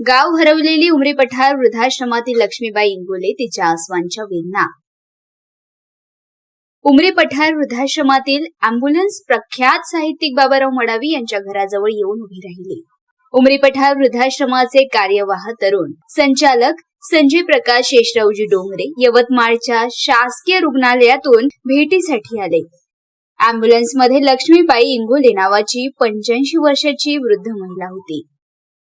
गाव हरवलेली उमरी पठार वृद्धाश्रमातील लक्ष्मीबाई इंगोले तिच्या आसवांच्या वेदना. उमरी पठार वृद्धाश्रमातील अँब्युलन्स प्रख्यात साहित्यिक बाबाराव मडावी यांच्या घराजवळ येऊन उभी राहिली. उमरी पठार वृद्धाश्रमाचे कार्यवाह तरुण संचालक संजय प्रकाश शेषरावजी डोंगरे यवतमाळच्या शासकीय रुग्णालयातून भेटीसाठी आले. अँब्युलन्समध्ये लक्ष्मीबाई इंगोले नावाची पंच्याऐंशी वर्षाची वृद्ध महिला होती.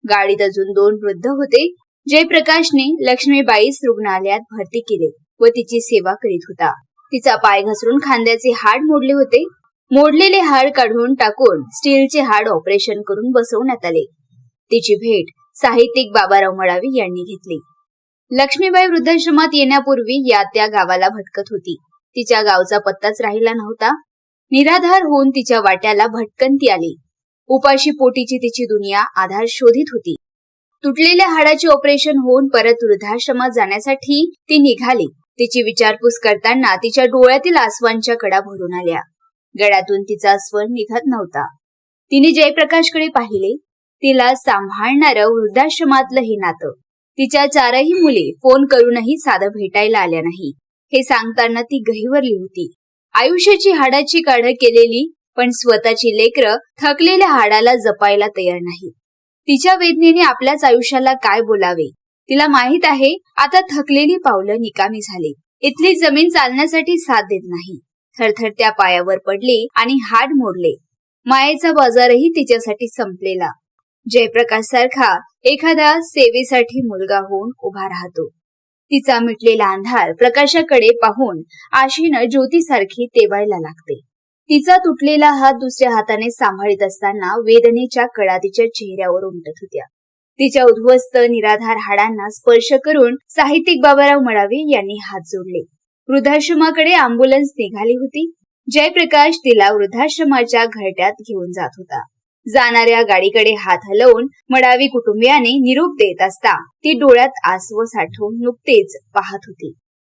गाडीत अजून दोन वृद्ध होते. जयप्रकाशने लक्ष्मीबाईस रुग्णालयात भरती केले व तिची सेवा करीत होता. तिचा पाय घसरून खांद्याचे हाड मोडले होते. मोडलेले हाड काढून टाकून स्टीलचे हाड ऑपरेशन करून बसवण्यात आले. तिची भेट साहित्यिक बाबाराव मडावी यांनी घेतली. लक्ष्मीबाई वृद्धाश्रमात येण्यापूर्वी या त्या गावाला भटकत होती. तिच्या गावचा पत्ताच राहिला नव्हता. निराधार होऊन तिच्या वाट्याला भटकंती आली. उपाशी पोटीची तिची दुनिया आधार शोधित होती. तुटलेल्या हाडाचे ऑपरेशन होऊन परत वृद्धाश्रमात जाण्यासाठी ती निघाली. तिची विचारपूस करताना तिच्या डोळ्यातील आसवांच्या कडा भरून आल्या. गळ्यातून तिचा स्वर निघत नव्हता. तिने जयप्रकाशकडे पाहिले. तिला सांभाळणारं वृद्धाश्रमातलं हे नातं. तिच्या चारही मुले फोन करूनही साधं भेटायला आल्या नाही. हे सांगताना ती गहिवरली होती. आयुष्याची हाडाची काढ केलेली पण स्वतःची लेकरं थकलेल्या हाडाला जपायला तयार नाही तिच्या वेदनेने आपल्याच आयुष्याला काय बोलावे? तिला माहीत आहे आता थकलेली पावलं निकामी झाली. इथली जमीन चालण्यासाठी साथ देत नाही. थरथरत्या पायावर पडली आणि हाड मोडले. मायेचा बाजारही तिच्यासाठी संपलेला. जयप्रकाश सारखा एखादा सेवेसाठी मुलगा होऊन उभा राहतो. तिचा मिटलेला अंधार प्रकाशाकडे पाहून आशीनं ज्योतीसारखी तेवायला लागते. तिचा तुटलेला हात दुसऱ्या हाताने सांभाळीत असताना वेदनेच्या कळा तिच्या चेहऱ्यावर उमटत होत्या. तिच्या उद्ध्वस्त निराधार हाडांना स्पर्श करून साहित्यिक बाबाराव मडावी यांनी हात जोडले. वृद्धाश्रमाकडे अँब्युलन्स निघाली होती. जयप्रकाश तिला वृद्धाश्रमाच्या घरट्यात घेऊन जात होता. जाणाऱ्या गाडीकडे हात हलवून मडावी कुटुंबियाने निरोप देत असता ती डोळ्यात आसव साठवून नुकतेच पाहत होती.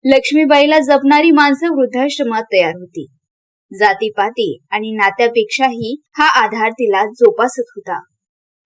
लक्ष्मीबाईला जपणारी माणसं वृद्धाश्रमात तयार होती. जातीपाती आणि नात्यापेक्षाही हा आधार तिला जोपासत होता.